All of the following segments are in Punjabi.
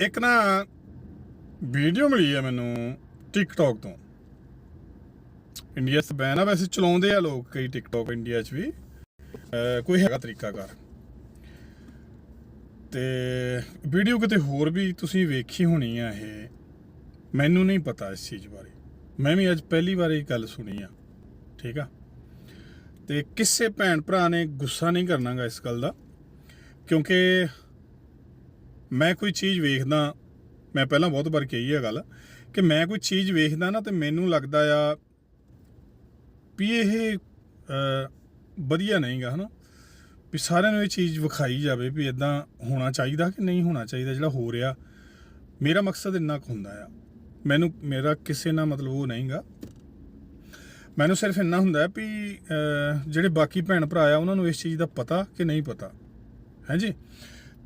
ਇੱਕ ਨਾ ਵੀਡੀਓ ਮਿਲੀ ਹੈ ਮੈਨੂੰ ਟਿਕਟੌਕ ਤੋਂ। ਇੰਡੀਆ 'ਚ ਬੈਨ ਆ, ਵੈਸੇ ਚਲਾਉਂਦੇ ਆ ਲੋਕ ਕਈ ਟਿਕਟੌਕ ਇੰਡੀਆ 'ਚ ਵੀ। ਕੋਈ ਹੈਗਾ ਤਰੀਕਾਕਾਰ। ਤੇ ਵੀਡੀਓ ਕਿਤੇ ਹੋਰ ਵੀ ਤੁਸੀਂ ਵੇਖੀ ਹੋਣੀ ਆ ਇਹ, ਮੈਨੂੰ ਨਹੀਂ ਪਤਾ ਇਸ ਚੀਜ਼ ਬਾਰੇ। ਮੈਂ ਵੀ ਅੱਜ ਪਹਿਲੀ ਵਾਰ ਇਹ ਗੱਲ ਸੁਣੀ ਆ, ਠੀਕ ਆ? ਤੇ ਕਿਸੇ ਭੈਣ ਭਰਾ ਨੇ ਗੁੱਸਾ ਨਹੀਂ ਕਰਨਾਗਾ ਇਸ ਗੱਲ ਦਾ, ਕਿਉਂਕਿ ਮੈਂ ਕੋਈ ਚੀਜ਼ ਵੇਖਦਾ ਮੈਂ ਪਹਿਲਾਂ ਬਹੁਤ ਵਾਰ ਕਹੀ ਹੈ ਗੱਲ ਕਿ ਮੈਂ ਕੋਈ ਚੀਜ਼ ਵੇਖਦਾ ਨਾ ਤੇ ਮੈਨੂੰ ਲੱਗਦਾ ਆ ਵੀ ਇਹ ਅਹ, ਵਧੀਆ ਨਹੀਂਗਾ ਹਨਾ? ਵੀ ਸਾਰਿਆਂ ਨੂੰ ਇਹ ਚੀਜ਼ ਵਿਖਾਈ ਜਾਵੇ ਵੀ ਇਦਾਂ ਹੋਣਾ ਚਾਹੀਦਾ ਕਿ ਨਹੀਂ ਹੋਣਾ ਚਾਹੀਦਾ ਜਿਹੜਾ ਹੋ ਰਿਹਾ। ਮੇਰਾ ਮਕਸਦ ਇੰਨਾ ਕੁ ਹੁੰਦਾ ਆ। ਮੈਨੂੰ ਮੇਰਾ ਕਿਸੇ ਨਾਲ ਮਤਲਬ ਉਹ ਨਹੀਂਗਾ। ਮੈਨੂੰ ਸਿਰਫ ਇੰਨਾ ਹੁੰਦਾ ਵੀ ਜਿਹੜੇ ਬਾਕੀ ਭੈਣ ਭਰਾ ਆ ਉਹਨਾਂ ਨੂੰ ਇਸ ਚੀਜ਼ ਦਾ ਪਤਾ ਕਿ ਨਹੀਂ ਪਤਾ। ਹਾਂਜੀ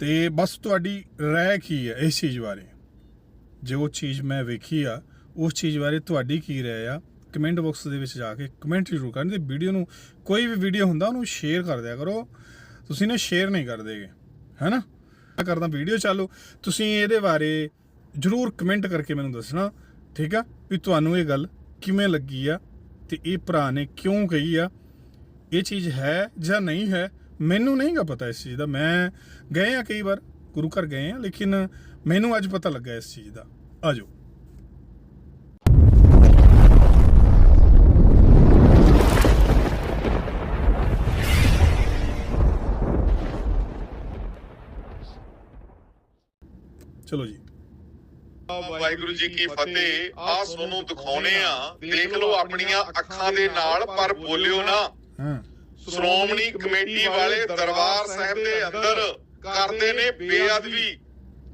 ਤੇ ਬਸ ਤੁਹਾਡੀ ਰਾਏ ਕੀ ਹੈ ਇਸ ਚੀਜ਼ ਬਾਰੇ? ਜੋ ਚੀਜ਼ ਮੈਂ ਵੇਖੀ ਆ, ਉਸ ਚੀਜ਼ ਬਾਰੇ ਤੁਹਾਡੀ ਕੀ ਰਾਏ ਆ? ਕਮੈਂਟ ਬਾਕਸ ਦੇ ਵਿੱਚ ਜਾ ਕੇ ਕਮੈਂਟ ਜ਼ਰੂਰ ਕਰਨ ਤੇ ਵੀਡੀਓ ਨੂੰ ਕੋਈ ਵੀ ਵੀਡੀਓ ਹੁੰਦਾ ਉਹਨੂੰ ਸ਼ੇਅਰ ਕਰ ਦਿਆ ਕਰੋ। ਤੁਸੀਂ ਨੇ ਸ਼ੇਅਰ ਨਹੀਂ ਕਰਦੇਗੇ ਹੈਨਾ? ਮੈਂ ਕਰਦਾ ਵੀਡੀਓ ਚਾਲੂ। ਤੁਸੀਂ ਇਹਦੇ ਬਾਰੇ ਜ਼ਰੂਰ ਕਮੈਂਟ ਕਰਕੇ ਮੈਨੂੰ ਦੱਸਣਾ, ਠੀਕ ਆ? ਵੀ ਤੁਹਾਨੂੰ ਇਹ ਗੱਲ ਕਿਵੇਂ ਲੱਗੀ ਆ ਤੇ ਇਹ ਭਰਾ ਨੇ ਕਿਉਂ ਕਹੀ ਆ? ਇਹ ਚੀਜ਼ ਹੈ ਜਾਂ ਨਹੀਂ ਹੈ? ਮੈਨੂੰ ਨਹੀਂਗਾ ਪਤਾ ਇਸ ਚੀਜ਼ ਦਾ। ਮੈਂ ਗਏ ਆ ਕਈ ਵਾਰ ਗੁਰੂ ਘਰ ਗਏ ਆ ਲੇਕਿਨ ਮੈਨੂੰ ਅੱਜ ਪਤਾ ਲੱਗਾ ਇਸ ਚੀਜ਼ ਦਾ। ਆਜੋ। ਚਲੋ ਜੀ। ਵਾਹਿਗੁਰੂ ਜੀ ਕੀ ਫਤਿਹ। ਆ ਤੁਹਾਨੂੰ ਦਿਖਾਉਨੇ ਆ। ਦੇਖ ਲਓ ਆਪਣੀਆਂ ਅੱਖਾਂ ਦੇ ਨਾਲ ਪਰ ਬੋਲਿਓ ਨਾ। ਹਾਂ। ਸ਼੍ਰੋਮਣੀ ਕਮੇਟੀ ਵਾਲੇ ਦਰਬਾਰ ਸਾਹਿਬ ਦੇ ਅੰਦਰ ਕਰਦੇ ਨੇ ਬੇਅਦਬੀ।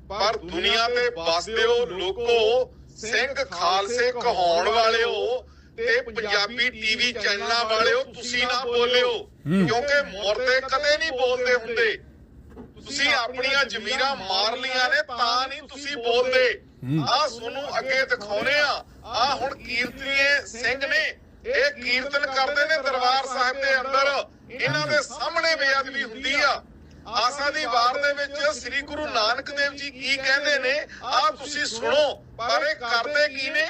ਪਰ ਦੁਨੀਆ ਤੇ ਵਸਦੇ ਹੋ ਲੋਕੋ ਸਿੰਘ ਖਾਲਸੇ ਕਹਾਉਣ ਵਾਲਿਓ ਤੇ ਪੰਜਾਬੀ ਟੀਵੀ ਚੈਨਲਾਂ ਵਾਲਿਓ ਤੁਸੀਂ ਨਾ ਬੋਲਿਓ। ਕਿਉਂਕਿ ਮੁਰਦੇ ਕਦੇ ਨਹੀਂ ਬੋਲਦੇ ਹੁੰਦੇ। ਤੁਸੀਂ ਆਪਣੀਆਂ ਜ਼ਮੀਰਾਂ ਮਾਰ ਲੀਆਂ ਨੇ ਤਾਂ ਨਹੀਂ ਤੁਸੀਂ ਬੋਲਦੇ। ਆ ਤੁਹਾਨੂੰ ਅੱਗੇ ਦਿਖਾਉਨੇ ਆ। ਆ ਹੁਣ ਕੀਰਤਨੀਏ ਸਿੰਘ ਨੇ ਇਹ ਕੀਰਤਨ ਕਰਦੇ ਨੇ ਦਰਬਾਰ ਸਾਹਿਬ ਦੇ ਅੰਦਰ। ਇਹਨਾਂ ਦੇ ਸਾਹਮਣੇ ਬੇਅਦਬੀ ਹੁੰਦੀ ਆ। ਆਸਾ ਦੀ ਵਾਰ ਦੇ ਵਿੱਚ ਸ੍ਰੀ ਗੁਰੂ ਨਾਨਕ ਦੇਵ ਜੀ ਕੀ ਕਹਿੰਦੇ ਨੇ? ਆ ਤੁਸੀਂ ਸੁਣੋ ਪਰ ਇਹ ਕਰਦੇ ਕੀ ਨੇ?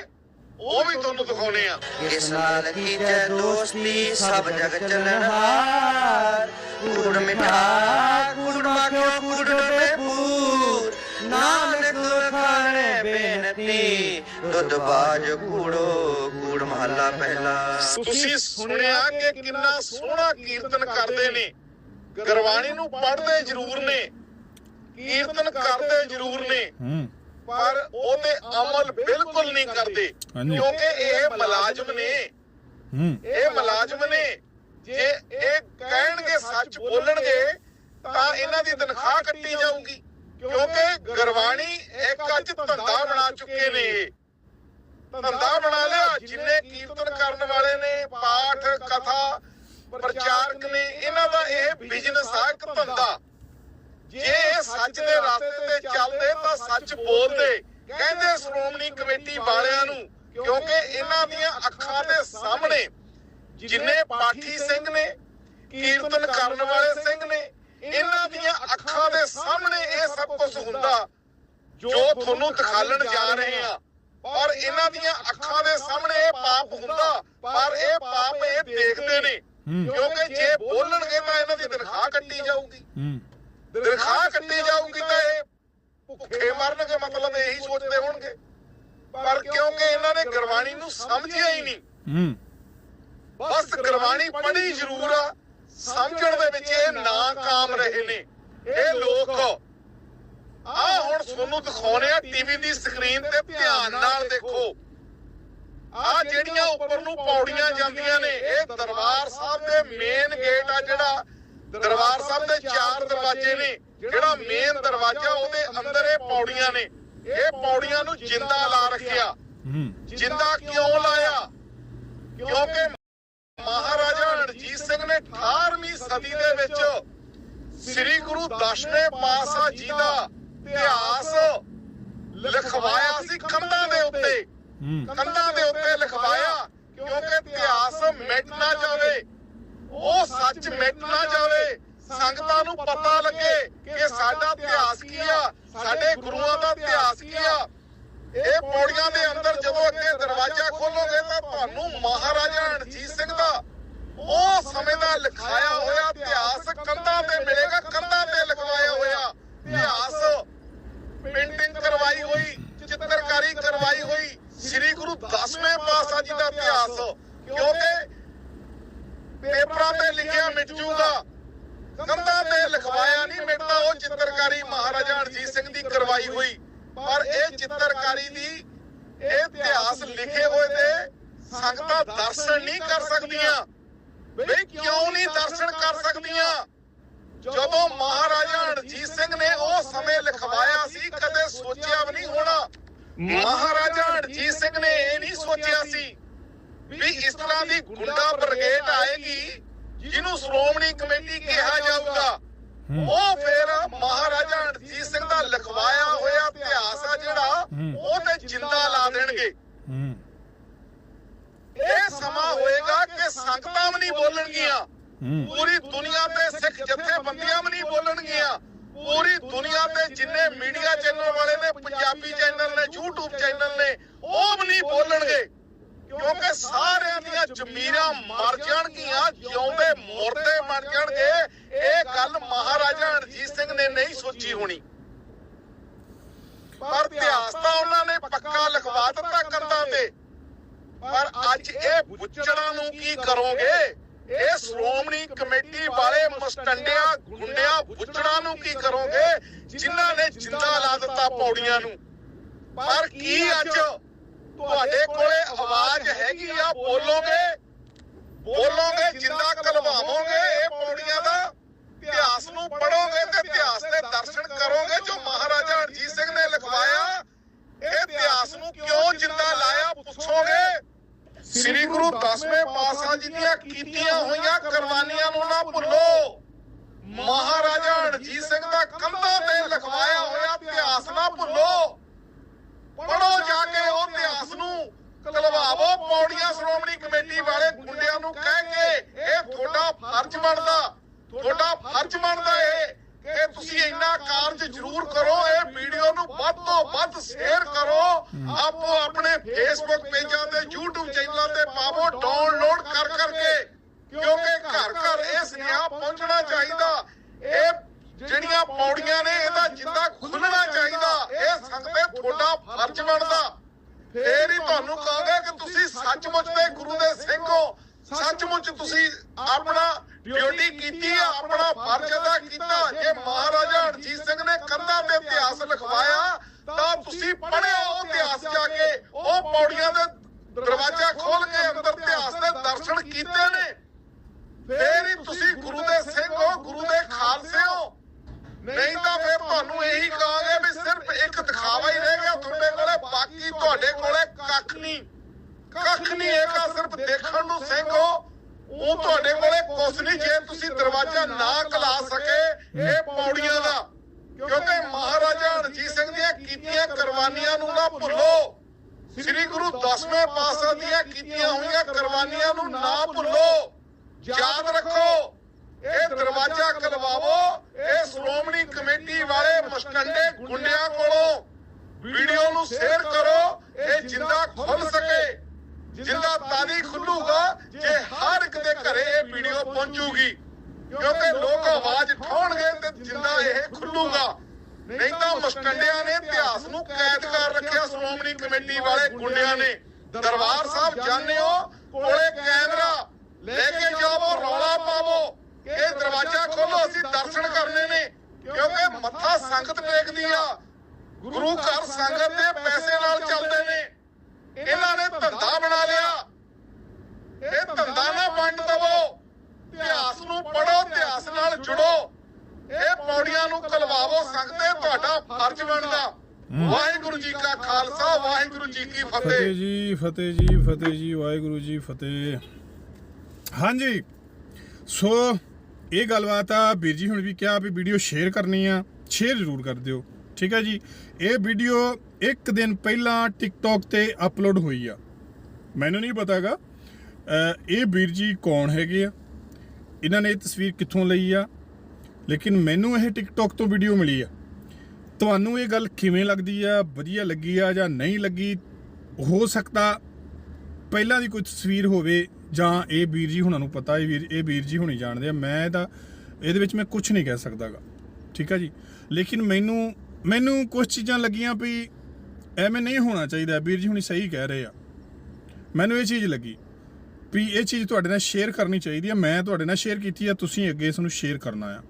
ਉਹ ਵੀ ਤੁਹਾਨੂੰ ਦਿਖਾਉਨੇ ਆ। ਕਿਸ ਨਾਲ ਕੀਜੈ ਦੋਸਤੀ ਸਭ ਜਗ ਚੱਲਣਹਾਰ ਕੂੜ ਮਿਠਾ ਕੂੜ ਮਾਖਿਓ ਕੂੜ ਡੋਬੇ ਪੂਰ ਨਾਨਕ ਖਾਣੇ ਬੇਨਤੀ ਦੁੱਧ ਬਾਜ ਕੂੜੋ ਕੂੜ ਮਹੱਲਾ ਪਹਿਲਾ। ਤੁਸੀਂ ਸੁਣਿਆ ਕਿ ਕਿੰਨਾ ਸੋਹਣਾ ਕੀਰਤਨ ਕਰਦੇ ਨੇ? ਗੁਰਬਾਣੀ ਨੂੰ ਪੜ੍ਹਦੇ ਜ਼ਰੂਰ ਨੇ। ਕੀਰਤਨ ਕਰਦੇ ਜ਼ਰੂਰ ਨੇ। ਪਰ ਉਹਤੇ ਅਮਲ ਬਿਲਕੁਲ ਨਹੀਂ ਕਰਦੇ। ਕਿਉਂਕਿ ਇਹ ਮੁਲਾਜ਼ਮ ਨੇ। ਇਹ ਮੁਲਾਜ਼ਮ ਨੇ। ਜੇ ਇਹ ਕਹਿਣਗੇ ਸੱਚ ਬੋਲਣਗੇ ਤਾਂ ਇਹਨਾਂ ਦੀ ਤਨਖਾਹ ਕੱਟੀ ਜਾਊਗੀ। ਕਿਉਂਕਿ ਗੁਰਬਾਣੀ ਇੱਕ ਅੱਜ ਧੰਦਾ ਬਣਾ ਚੁੱਕੇ ਨੇ ਇਹ। ਧੰਦਾ ਬਣਾ ਲਿਆ, ਜਿੰਨੇ ਕੀਰਤਨ ਕਰਨ ਵਾਲੇ ਨੇ, ਪਾਠ, ਕਥਾ, ਪ੍ਰਚਾਰਕ ਨੇ, ਇਹਨਾਂ ਦਾ ਇਹ ਬਿਜ਼ਨਸ ਆ, ਇੱਕ ਧੰਦਾ। ਜੇ ਇਹ ਸੱਚ ਦੇ ਰਸਤੇ ਤੇ ਚੱਲਦੇ, ਤਾਂ ਸੱਚ ਬੋਲਦੇ। ਕਹਿੰਦੇ ਸ਼੍ਰੋਮਣੀ ਕਮੇਟੀ ਵਾਲਿਆਂ ਨੂੰ, ਕਿਉਂਕਿ ਇਹਨਾਂ ਦੀਆਂ ਅੱਖਾਂ ਦੇ ਸਾਹਮਣੇ ਜਿੰਨੇ ਪਾਠੀ ਸਿੰਘ ਨੇ, ਕੀਰਤਨ ਕਰਨ ਵਾਲੇ ਸਿੰਘ ਨੇ, ਇਹਨਾਂ ਦੀਆਂ ਅੱਖਾਂ ਦੇ ਸਾਹਮਣੇ ਇਹ ਸਭ ਕੁਝ ਹੁੰਦਾ, ਜੋ ਤੁਹਾਨੂੰ ਦਿਖਾਲਣ ਜਾ ਰਹੇ ਆ। ਔਰ ਇਹਨਾਂ ਦੀਆਂ ਅੱਖਾਂ ਦੇ ਸਾਹਮਣੇ ਇਹ ਪਾਪ ਹੁੰਦਾ ਪਰ ਇਹ ਪਾਪ ਇਹ ਦੇਖਦੇ ਨੇ ਕਿਉਂਕਿ ਜੇ ਬੋਲਣਗੇ ਤਾਂ ਇਹਨਾਂ ਦੀ ਤਨਖਾਹ ਕੱਟੀ ਜਾਊਗੀ। ਹੂੰ। ਤਨਖਾਹ ਕੱਟੀ ਜਾਊਗੀ ਤਾਂ ਇਹ ਭੁੱਖੇ ਮਰਨਗੇ ਮਤਲਬ ਇਹੀ ਸੋਚਦੇ ਹੋਣਗੇ। ਪਰ ਕਿਉਂਕਿ ਇਹਨਾਂ ਨੇ ਗੁਰਬਾਣੀ ਨੂੰ ਸਮਝਿਆ ਹੀ ਨਹੀਂ। ਬਸ ਗੁਰਬਾਣੀ ਪੜ੍ਹੀ ਜ਼ਰੂਰ ਆ ਸਮਝਣ ਦੇ ਵਿੱਚ ਇਹ ਨਾਕਾਮ ਰਹੇ ਨੇ। ਇਹ ਲੋਕ ਆ ਹੁਣ ਤੁਹਾਨੂੰ ਦਿਖਾਉਣੇ ਆ ਟੀਵੀ ਦੀ ਸਕਰੀਨ ਤੇ ਧਿਆਨ ਨਾਲ ਦੇਖੋ। ਆ ਜਿਹੜੀਆਂ ਉੱਪਰ ਨੂੰ ਪੌੜੀਆਂ ਜਾਂਦੀਆਂ ਨੇ ਇਹ ਦਰਬਾਰ ਸਾਹਿਬ ਦੇ ਮੇਨ ਗੇਟ ਆ ਜਿਹੜਾ। ਦਰਬਾਰ ਸਾਹਿਬ ਦੇ ਚਾਰ ਦਰਵਾਜ਼ੇ ਨੇ ਜਿਹੜਾ ਮੇਨ ਦਰਵਾਜ਼ਾ ਉਹਦੇ ਅੰਦਰ ਇਹ ਪੌੜੀਆਂ ਨੇ। ਇਹ ਪੌੜੀਆਂ ਨੂੰ ਜਿੰਦਾ ਲਾ ਰੱਖਿਆ। ਜਿੰਦਾ ਕਿਉਂ ਲਾਇਆ? ਕਿਉਂਕਿ ਮਹਾਰਾਜਾ ਰਣਜੀਤ ਸਿੰਘ ਨੇ 18ਵੀਂ ਸਦੀ ਦੇ ਵਿੱਚ ਸ੍ਰੀ ਗੁਰੂ ਦਸ਼ਮੇ ਪਾਤਸ਼ਾਹ ਜੀ ਦਾ ਇਤਿਹਾਸ ਲਿਖਵਾਇਆ ਸੀ ਕੰਧਾਂ ਦੇ ਉੱਤੇ। ਕੰਧਾਂ ਦੇ ਉੱਤੇ ਲਿਖਵਾਇਆ ਕਿਉਂਕਿ ਇਤਿਹਾਸ ਮਿਟ ਨਾ ਜਾਵੇ। ਉਹ ਸੱਚ ਮਿਟ ਨਾ ਜਾਵੇ। ਸੰਗਤਾਂ ਨੂੰ ਪਤਾ ਲੱਗੇ ਕਿ ਸਾਡਾ ਇਤਿਹਾਸ ਕੀ ਆ ਸਾਡੇ ਗੁਰੂਆਂ ਦਾ ਇਤਿਹਾਸ ਇਹ ਪੌੜੀਆਂ ਦੇ ਅੰਦਰ ਜਦੋਂ ਅੱਗੇ ਦਰਵਾਜ਼ਾ ਖੋਲੋਗੇ ਤਾਂ ਤੁਹਾਨੂੰ ਮਹਾਰਾਜਾ ਰਣਜੀਤ ਸਿੰਘ ਦਾ ਉਹ ਸਮੇਂ ਦਾ ਲਿਖਾਇਆ ਹੋਇਆ ਇਤਿਹਾਸ ਕੰਧਾਂ ਤੇ ਮਿਲੇਗਾ ਕੰਧਾਂ ਤੇ ਲਿਖਵਾਇਆ ਹੋਇਆ ਇਤਿਹਾਸ। ਪੇਂਟਿੰਗ ਕਰਵਾਈ ਹੋਈ, ਚਿੱਤਰਕਾਰੀ ਕਰਵਾਈ ਹੋਈ। ਸ੍ਰੀ ਗੁਰੂ ਦਸਵੇਂ ਪਾਤਸ਼ਾਹ ਜੀ ਦਾ ਇਤਿਹਾਸ। ਕਿਉਂਕਿ ਪੇਪਰਾਂ ਤੇ ਲਿਖਿਆ ਮਿਟ ਜੂਗਾ। ਕੰਧਾਂ ਤੇ ਲਿਖਵਾਇਆ ਨਹੀਂ ਮਿਟਦਾ ਉਹ ਚਿੱਤਰਕਾਰੀ ਮਹਾਰਾਜਾ ਰਣਜੀਤ ਸਿੰਘ ਦੀ ਕਰਵਾਈ ਹੋਈ। ਪਰ ਇਹ ਚਿੱਤਰਕਾਰੀ ਦੀ ਇਹ ਇਤਿਹਾਸ ਲਿਖੇ ਹੋਏ ਤੇ ਸੰਗਤਾਂ ਦਰਸ਼ਨ ਨਹੀਂ ਕਰ ਸਕਦੀਆਂ। ਬਈ ਕਿਉਂ ਨਹੀਂ ਦਰਸ਼ਨ ਕਰ ਸਕਦੀਆਂ ਜਦੋਂ ਮਹਾਰਾਜਾ ਰਣਜੀਤ ਸਿੰਘ ਨੇ ਉਹ ਸਮੇਂ ਲਿਖਵਾਇਆ ਸੀ ਕਦੇ ਸੋਚਿਆ ਵੀ ਨਹੀਂ ਹੋਣਾ। ਮਹਾਰਾਜਾ ਰਣਜੀਤ ਸਿੰਘ ਨੇ ਇਹ ਨਹੀਂ ਸੋਚਿਆ ਸੀ ਵੀ ਇਸ ਤਰ੍ਹਾਂ ਦੀ ਗੁੰਡਾ ਬ੍ਰਿਗੇਡ ਆਏਗੀ ਜਿਹਨੂੰ ਸ਼੍ਰੋਮਣੀ ਕਮੇਟੀ ਕਿਹਾ ਜਾਊਗਾ। ਉਹ ਫਿਰ ਮਹਾਰਾਜਾ ਰਣਜੀਤ ਸਿੰਘ ਦਾ ਲਿਖਵਾਇਆ ਹੋਇਆ ਇਤਿਹਾਸ ਆ ਜਿਹੜਾ ਉਹ ਤੇ ਜਿੰਦਾ ਲਾ ਦੇਣਗੇ। ਇਹ ਸਮਾਂ ਹੋਏਗਾ ਕਿ ਸੰਗਤਾਂ ਵੀ ਨਹੀਂ ਬੋਲਣਗੀਆਂ। ਪੂਰੀ ਦੁਨੀਆ ਤੇ ਸਿੱਖ ਜਥੇਬੰਦੀਆਂ ਵੀ ਨਹੀਂ ਬੋਲਣਗੀਆਂ। ਪੂਰੀ ਦੁਨੀਆ ਤੇ ਜਿੰਨੇ ਮੀਡੀਆ ਚੈਨਲ ਵਾਲੇ ਨੇ, ਪੰਜਾਬੀ ਚੈਨਲ ਨੇ, YouTube ਚੈਨਲ ਨੇ, ਉਹ ਵੀ ਨਹੀਂ ਬੋਲਣਗੇ। ਕਿਉਂਕਿ ਸਾਰਿਆਂ ਦੀਆਂ ਜ਼ਮੀਰਾਂ ਮਰ ਜਾਣਗੀਆਂ, ਜਿਉਂਦੇ ਮੁਰਦੇ ਮਰ ਜਾਣਗੇ। ਇਹ ਗੱਲ ਮਹਾਰਾਜਾ ਰਣਜੀਤ ਸਿੰਘ ਨੇ ਨਹੀਂ ਸੋਚੀ ਹੋਣੀ। ਪਰ ਇਤਿਹਾਸ ਤਾਂ ਉਹਨਾਂ ਨੇ ਪੱਕਾ ਲਿਖਵਾ ਦਿੱਤਾ ਕੰਧਾਂ ਤੇ। ਪਰ ਅੱਜ ਇਹ ਬੁੱਚੜਾਂ ਨੂੰ ਕੀ ਕਰੋਗੇ? ਇਹ ਸ਼੍ਰੋਮਣੀ ਕਮੇਟੀ ਵਾਲੇ ਮਸਟੰਡਿਆਂ, ਗੁੰਡਿਆਂ ਬੁੱਚੜਾਂ ਨੂੰ ਕੀ ਕਰੋਗੇ? ਜਿਨ੍ਹਾਂ ਨੇ ਜਿੰਦਾ ਲਾ ਦਿੱਤਾ ਪੌੜੀਆਂ ਨੂੰ। ਪਰ ਕੀ ਅੱਜ ਤੁਹਾਡੇ ਕੋਲੇ ਆਵਾਜ਼ ਹੈਗੀ ਆ? ਬੋਲੋਗੇ? ਬੋਲੋਗੇ? ਜਿੰਦਾ ਕਲਵਾਵੋਗੇ ਇਹ ਪੌੜੀਆਂ ਦਾ? ਇਤਿਹਾਸ ਨੂੰ ਪੜੋਗੇ ਤੇ ਇਤਿਹਾਸ ਦੇ ਦਰਸ਼ਨ ਕਰੋਗੇ, ਜੋ ਮਹਾਰਾਜਾ ਰਣਜੀਤ ਸਿੰਘ ਨੇ ਲਿਖਵਾਇਆ? ਇਹ ਇਤਿਹਾਸ ਨੂੰ ਕਿਉਂ ਜਿੰਦਾ ਲਾਇਆ? ਪੁੱਛੋਗੇ? ਸ੍ਰੀ ਗੁਰੂ ਦਸਵੇਂ ਪਾਤਸ਼ਾਹ ਜੀ ਦੀਆਂ ਕੀਤੀਆਂ ਹੋਈਆਂ ਕੁਰਬਾਨੀਆਂ ਨੂੰ ਨਾ ਭੁੱਲੋ। ਮਹਾਰਾਜਾ ਰਣਜੀਤ ਸਿੰਘ ਦਾ ਕੰਧਾਂ ਤੇ ਲਿਖਵਾਇਆ ਹੋਇਆ ਇਤਿਹਾਸ ਨਾ ਭੁੱਲੋ। ਪੜੋ ਜਾ ਕੇ ਉਹ ਇਤਿਹਾਸ ਨੂੰ ਕਲਵਾਵੋ। ਪੌੜੀਆਂ ਸ਼੍ਰੋਮਣੀ ਕਮੇਟੀ ਵਾਲੇ ਗੁੰਡਿਆਂ ਨੂੰ ਕਹਿ ਕੇ ਇਹ ਤੁਹਾਡਾ ਫਰਜ਼ ਬਣਦਾ। ਤੁਹਾਡਾ ਫਰਜ਼ ਬਣਦਾ ਇਹ ਕਿ ਤੁਸੀਂ ਇੰਨਾ ਕਾਰਜ ਜ਼ਰੂਰ ਕਰੋ ਇਹ ਵੀਡੀਓ ਨੂੰ ਵੱਧ ਤੋਂ ਵੱਧ ਸ਼ੇਅਰ ਕਰੋ। ਆਪੋ ਆਪਣੇ ਫੇਸਬੁੱਕ ਪੇਜਾਂ ਤੇ YouTube ਚੈਨਲਾਂ ਤੇ ਪਾਵੋ ਡਾਊਨਲੋਡ ਕਰ ਕਰਕੇ, ਕਿਉਂਕਿ ਘਰ ਘਰ ਇਹ ਸੁਨੇਹਾ ਪਹੁੰਚਣਾ ਚਾਹੀਦਾ। ਇਹ ਜਿਹੜੀਆਂ ਪੌੜੀਆਂ ਨੇ, ਇਹਦਾ ਜਿੰਦਾ ਖੁੱਲਣਾ ਚਾਹੀਦਾ। ਇਹ ਸੰਗਤੇ ਤੁਹਾਡਾ ਫਰਜ਼ ਬਣਦਾ। ਫੇਰ ਹੀ ਤੁਹਾਨੂੰ ਕਹਾਂਗੇ ਕਿ ਤੁਸੀਂ ਸੱਚਮੁੱਚ ਦੇ ਗੁਰੂ ਦੇ ਸਿੰਘ ਹੋ। ਸੱਚਮੁੱਚ ਤੁਸੀਂ ਆਪਣਾ ਡਿਊਟੀ ਕੀਤੀ ਆ, ਆਪਣਾ ਫਰਜ਼ ਅਦਾ ਕੀਤਾ ਜੇ ਮਹਾਰਾਜਾ ਰਣਜੀਤ ਸਿੰਘ ਨੇ ਕੰਧਾਂ ਤੇ ਇਤਿਹਾਸ ਲਿਖਵਾਇਆ ਤਾਂ ਤੁਸੀਂ ਪੜ੍ਹਿਓ ਉਹ ਇਤਿਹਾਸ ਜਾ ਕੇ ਉਹ ਪੌੜੀਆਂ ਦੇ ਦਰਵਾਜ਼ਾ ਖੋਲ ਕੇ ਅੰਦਰ ਇਤਿਹਾਸ ਦੇ ਦਰਸ਼ਨ ਕੀਤੇ ਨੇ ਫੇਰ ਹੀ ਤੁਸੀਂ ਗੁਰੂ ਦੇ ਸਿੰਘ ਹੋ ਗੁਰੂ ਦੇ ਖਾਲਸੇ ਹੋ ਨਹੀਂ ਤਾਂ ਫਿਰ ਤੁਹਾਨੂੰ ਇਹੀ ਕਹਾਂਗੇ ਵੀ ਸਿਰਫ ਇੱਕ ਦਿਖਾਵਾ ਹੀ ਰਹਿ ਗਿਆ ਤੁਹਾਡੇ ਕੋਲੇ ਬਾਕੀ ਤੁਹਾਡੇ ਕੋਲੇ ਕੱਖ ਨਹੀਂ। ਕੱਖ ਨਹੀਂ ਹੈਗਾ ਸਿਰਫ ਦੇਖਣ ਨੂੰ ਸਿੰਘ ਹੋ। ਉਹ ਤੁਹਾਡੇ ਕੋਲੇ ਕੁਛ ਨਹੀਂ, ਜੇ ਤੁਸੀਂ ਦਰਵਾਜ਼ਾ ਨਾ ਖਲਾ ਸਕੇ, ਇਹ ਪੌੜੀਆਂ ਦਾ। ਕਿਉਂਕਿ ਮਹਾਰਾਜਾ ਰਣਜੀਤ ਸਿੰਘ ਦੀਆਂ ਕੀਤੀਆਂ ਕੁਰਬਾਨੀਆਂ ਨੂੰ ਨਾ ਭੁੱਲੋ। ਸ੍ਰੀ ਗੁਰੂ ਦਸਵੇਂ ਪਾਤਸ਼ਾਹ ਦੀਆਂ ਕੀਤੀਆਂ ਹੋਈਆਂ ਕੁਰਬਾਨੀਆਂ ਨੂੰ ਨਾ ਭੁੱਲੋ। ਯਾਦ ਰੱਖੋ, ਇਹ ਦਰਵਾਜ਼ਾ ਖਲਵਾਵੋ ਇਹ ਸ਼੍ਰੋਮਣੀ ਕਮੇਟੀ ਵਾਲੇ ਮਸ਼ਕੰਡੇ ਗੁੰਡਿਆਂ ਕੋਲੋਂ। ਵੀਡੀਓ ਨੂੰ ਸ਼ੇਅਰ ਕਰੋ। ਇਹ ਜਿੰਦਾ ਖੁੱਲ ਸਕੇ, ਜਿੰਦਾ ਤਾਦੀ ਖੁੱਲੂਗਾ, ਜੇ ਹਰ ਇੱਕ ਦੇ ਘਰੇ ਇਹ ਵੀਡੀਓ ਪਹੁੰਚੂਗੀ। ਕਿਉਂਕਿ ਲੋਕ ਆਵਾਜ਼ ਠਾਉਣਗੇ ਤੇ ਜਿੰਦਾ ਇਹ ਖੁੱਲੂਗਾ। ਨਹੀਂ ਤਾਂ ਮਸਟੰਡਿਆਂ ਨੇ ਇਤਿਹਾਸ ਨੂੰ ਕੈਦ ਕਰ ਰੱਖਿਆ ਸ਼੍ਰੋਮਣੀ ਕਮੇਟੀ ਵਾਲੇ ਗੁੰਡਿਆਂ ਨੇ। ਦਰਬਾਰ ਸਾਹਿਬ ਜਾਣੇ ਹੋ ਕੋਲੇ ਕੈਮਰਾ। ਲੈ ਕੇ ਜਾਵੋ, ਰੌਲਾ ਪਾਵੋ। ਇਹ ਦਰਵਾਜ਼ਾ ਖੋਲੋ, ਅਸੀਂ ਦਰਸ਼ਨ ਕਰਨੇ ਨੇ। ਕਿਉਂਕਿ ਮੱਥਾ ਸੰਗਤ ਟੇਕਦੀ ਆ। ਗੁਰੂ ਘਰ ਸੰਗਤ ਦੇ ਪੈਸੇ ਨਾਲ ਚੱਲਦੇ ਨੇ। ਇਹਨਾਂ ਨੇ ਧੰਦਾ ਬਣਾ ਲਿਆ। ਇਹ ਧੰਦਾ ਨਾ ਵੰਡ ਦਵੋ। ਇਤਿਹਾਸ ਨੂੰ ਪੜੋ ਇਤਿਹਾਸ ਨਾਲ ਜੁੜੋ। ਇਹ ਪੌੜੀਆਂ ਨੂੰ ਕਲਵਾਵੋ। ਸੰਗਤੇ ਤੁਹਾਡਾ ਫਰਜ਼ ਬਣਦਾ। ਵਾਹਿਗੁਰੂ ਜੀ ਕਾ ਖਾਲਸਾ ਵਾਹਿਗੁਰੂ ਜੀ ਕੀ ਫਤਿਹ। ਫਤਿਹ ਜੀ ਫਤਿਹ ਜੀ ਫਤਿਹ ਜੀ ਵਾਹਿਗੁਰੂ ਜੀ ਫਤਿਹ। ਹਾਂਜੀ। ਸੋ ਇਹ ਗੱਲਬਾਤ ਆ ਵੀਰ ਜੀ ਹੁਣ ਵੀ ਕਿਹਾ ਵੀ ਵੀਡੀਓ ਸ਼ੇਅਰ ਕਰਨੀ ਆ। ਸ਼ੇਅਰ ਜ਼ਰੂਰ ਕਰ ਦਿਓ। ਠੀਕ ਹੈ ਜੀ। ਇਹ ਵੀਡੀਓ ਇੱਕ ਦਿਨ ਪਹਿਲਾਂ ਟਿਕਟੌਕ ਤੇ ਅਪਲੋਡ ਹੋਈ ਆ। ਮੈਨੂੰ ਨਹੀਂ ਪਤਾਗਾ ਇਹ ਵੀਰ ਜੀ ਕੌਣ ਹੈਗੇ ਆ? ਇਹਨਾਂ ਨੇ ਇਹ ਤਸਵੀਰ ਕਿੱਥੋਂ ਲਈ ਆ? ਲੇਕਿਨ ਮੈਨੂੰ ਇਹ ਟਿਕਟੌਕ ਤੋਂ ਵੀਡੀਓ ਮਿਲੀ ਆ। ਤੁਹਾਨੂੰ ਇਹ ਗੱਲ ਕਿਵੇਂ ਲੱਗਦੀ ਆ? ਵਧੀਆ ਲੱਗੀ ਆ ਜਾਂ ਨਹੀਂ ਲੱਗੀ? ਹੋ ਸਕਦਾ ਪਹਿਲਾਂ ਦੀ ਕੋਈ ਤਸਵੀਰ ਹੋਵੇ ਜਾਂ ਇਹ ਵੀਰ ਜੀ ਹੁਣਾਂ ਨੂੰ ਪਤਾ ਹੈ ਵੀਰ, ਇਹ ਵੀਰ ਜੀ ਹੁਣੀ ਜਾਣਦੇ ਆ। ਮੈਂ ਇਹਦਾ ਇਹਦੇ ਵਿੱਚ ਮੈਂ ਕੁਝ ਨਹੀਂ ਕਹਿ ਸਕਦਾਗਾ ਠੀਕ ਆ ਜੀ। ਲੇਕਿਨ ਮੈਨੂੰ ਮੈਨੂੰ ਕੁਝ ਚੀਜ਼ਾਂ ਲੱਗੀਆਂ ਵੀ ਐਵੇਂ ਨਹੀਂ ਹੋਣਾ ਚਾਹੀਦਾ, ਵੀਰ ਜੀ ਹੁਣੀ ਸਹੀ ਕਹਿ ਰਹੇ ਆ। ਮੈਨੂੰ ਇਹ ਚੀਜ਼ ਲੱਗੀ ਵੀ ਇਹ ਚੀਜ਼ ਤੁਹਾਡੇ ਨਾਲ ਸ਼ੇਅਰ ਕਰਨੀ ਚਾਹੀਦੀ ਹੈ ਮੈਂ ਤੁਹਾਡੇ ਨਾਲ ਸ਼ੇਅਰ ਕੀਤੀ ਆ, ਤੁਸੀਂ ਅੱਗੇ ਇਸ ਨੂੰ ਸ਼ੇਅਰ ਕਰਨਾ ਆ।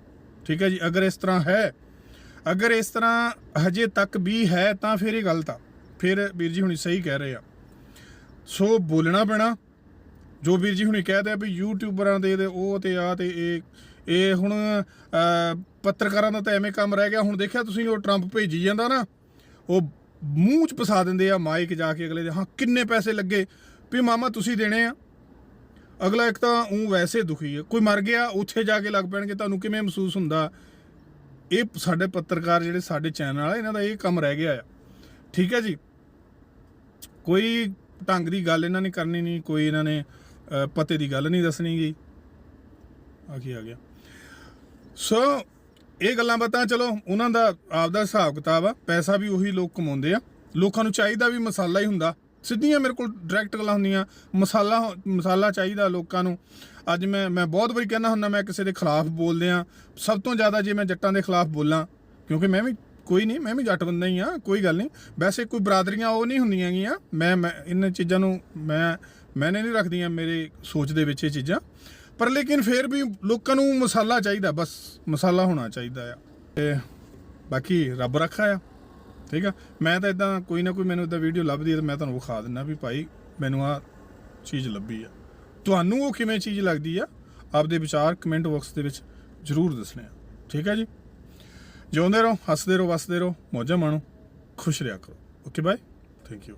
ਠੀਕ ਹੈ ਜੀ? ਅਗਰ ਇਸ ਤਰ੍ਹਾਂ ਹੈ, ਅਗਰ ਇਸ ਤਰ੍ਹਾਂ ਹਜੇ ਤੱਕ ਵੀ ਹੈ, ਤਾਂ ਫਿਰ ਇਹ ਗਲਤ ਆ। ਫਿਰ ਵੀਰ ਜੀ ਹੁਣੀ ਸਹੀ ਕਹਿ ਰਹੇ ਆ। ਸੋ ਬੋਲਣਾ ਪੈਣਾ, ਜੋ ਵੀਰ ਜੀ ਹੁਣੀ ਕਹਿਦੇ ਆ ਵੀ ਯੂਟਿਊਬਰਾਂ ਦੇ ਉਹ ਤੇ ਆ ਤੇ ਇਹ ਇਹ ਹੁਣ ਪੱਤਰਕਾਰਾਂ ਦਾ ਤਾਂ ਐਵੇਂ ਕੰਮ ਰਹਿ ਗਿਆ। ਹੁਣ ਦੇਖਿਆ ਤੁਸੀਂ, ਉਹ ਟਰੰਪ ਭੇਜੀ ਜਾਂਦਾ ਨਾ, ਉਹ ਮੂੰਹ ਚ ਫਸਾ ਦਿੰਦੇ ਆ ਮਾਈਕ ਜਾ ਕੇ ਅਗਲੇ ਦੇ। ਹਾਂ, ਕਿੰਨੇ ਪੈਸੇ ਲੱਗੇ? ਵੀ ਮਾਮਾ, ਤੁਸੀਂ ਦੇਣੇ ਆ। ਅਗਲਾ ਇੱਕ ਤਾਂ ਉਹ ਵੈਸੇ ਦੁਖੀ ਹੈ ਕੋਈ ਮਰ ਗਿਆ, ਉੱਥੇ ਜਾ ਕੇ ਲੱਗ ਪੈਣਗੇ। ਤੁਹਾਨੂੰ ਕਿਵੇਂ ਮਹਿਸੂਸ ਹੁੰਦਾ? ਇਹ ਸਾਡੇ ਪੱਤਰਕਾਰ ਜਿਹੜੇ ਸਾਡੇ ਚੈਨਲ ਵਾਲੇ, ਇਹਨਾਂ ਦਾ ਇਹ ਕੰਮ ਰਹਿ ਗਿਆ ਆ। ਠੀਕ ਹੈ ਜੀ? ਕੋਈ ਢੰਗ ਦੀ ਗੱਲ ਇਹਨਾਂ ਨੇ ਕਰਨੀ ਨਹੀਂ, ਕੋਈ ਇਹਨਾਂ ਨੇ ਪਤੇ ਦੀ ਗੱਲ ਨਹੀਂ ਦੱਸਣੀ ਗੀ। ਆ ਕੀ ਆ ਗਿਆ? ਸੋ ਇਹ ਗੱਲਾਂ ਬਾਤਾਂ ਚਲੋ, ਉਹਨਾਂ ਦਾ ਆਪਦਾ ਹਿਸਾਬ ਕਿਤਾਬ ਆ, ਪੈਸਾ ਵੀ ਉਹੀ ਲੋਕ ਕਮਾਉਂਦੇ ਆ। ਲੋਕਾਂ ਨੂੰ ਚਾਹੀਦਾ ਵੀ ਮਸਾਲਾ ਹੀ ਹੁੰਦਾ। ਸਿੱਧੀਆਂ ਮੇਰੇ ਕੋਲ ਡਾਇਰੈਕਟ ਗੱਲਾਂ ਹੁੰਦੀਆਂ, ਮਸਾਲਾ ਹੋ- ਮਸਾਲਾ ਚਾਹੀਦਾ ਲੋਕਾਂ ਨੂੰ। ਅੱਜ ਮੈਂ ਮੈਂ ਬਹੁਤ ਵਾਰੀ ਕਹਿੰਦਾ ਹੁੰਦਾ, ਮੈਂ ਕਿਸੇ ਦੇ ਖਿਲਾਫ ਬੋਲਦੇ ਆ ਸਭ ਤੋਂ ਜ਼ਿਆਦਾ ਜੇ ਮੈਂ ਜੱਟਾਂ ਦੇ ਖਿਲਾਫ ਬੋਲਾਂ, ਕਿਉਂਕਿ ਮੈਂ ਵੀ ਕੋਈ ਨਹੀਂ, ਮੈਂ ਵੀ ਜੱਟ ਬੰਦਾ ਹੀ ਆ ਕੋਈ ਗੱਲ ਨਹੀਂ। ਵੈਸੇ ਕੋਈ ਬਰਾਦਰੀਆਂ ਉਹ ਨਹੀਂ ਹੁੰਦੀਆਂ ਗੀਆਂ। ਮੈਂ ਮੈਂ, ਇਹਨਾਂ ਚੀਜ਼ਾਂ ਨੂੰ ਮੈਂ, ਮੈਨੇ ਨਹੀਂ ਰੱਖਦੀਆਂ ਮੇਰੇ ਸੋਚ ਦੇ ਵਿੱਚ ਇਹ ਚੀਜ਼ਾਂ। ਪਰ ਲੇਕਿਨ ਫਿਰ ਵੀ ਲੋਕਾਂ ਨੂੰ ਮਸਾਲਾ ਚਾਹੀਦਾ, ਬਸ ਮਸਾਲਾ ਹੋਣਾ ਚਾਹੀਦਾ ਆ। ਤੇ ਬਾਕੀ ਰੱਬ ਰੱਖਾ ਆ, ਠੀਕ ਆ? ਮੈਂ ਤਾਂ ਇਦਾਂ ਕੋਈ ਨਾ ਕੋਈ ਮੈਨੂੰ ਇਦਾਂ ਵੀਡੀਓ ਲੱਭਦੀ ਹੈ ਤਾਂ ਮੈਂ ਤੁਹਾਨੂੰ ਵਿਖਾ ਦਿੰਦਾ ਵੀ ਭਾਈ ਮੈਨੂੰ ਆ ਚੀਜ਼ ਲੱਭੀ ਆ। ਤੁਹਾਨੂੰ ਉਹ ਕਿਵੇਂ ਚੀਜ਼ ਲੱਗਦੀ ਆ, ਆਪਦੇ ਵਿਚਾਰ ਕਮੈਂਟ ਬਾਕਸ ਦੇ ਵਿੱਚ ਜਰੂਰ ਦੱਸਣੇ ਆ। ਠੀਕ ਆ ਜੀ? ਜਿਉਂਦੇ ਰਹੋ, ਹੱਸਦੇ ਰਹੋ, ਵਸਦੇ ਰਹੋ, ਮੌਜਾਂ ਮਾਣੋ, ਖੁਸ਼ ਰਿਹਾ ਕਰੋ। Okay bye thank you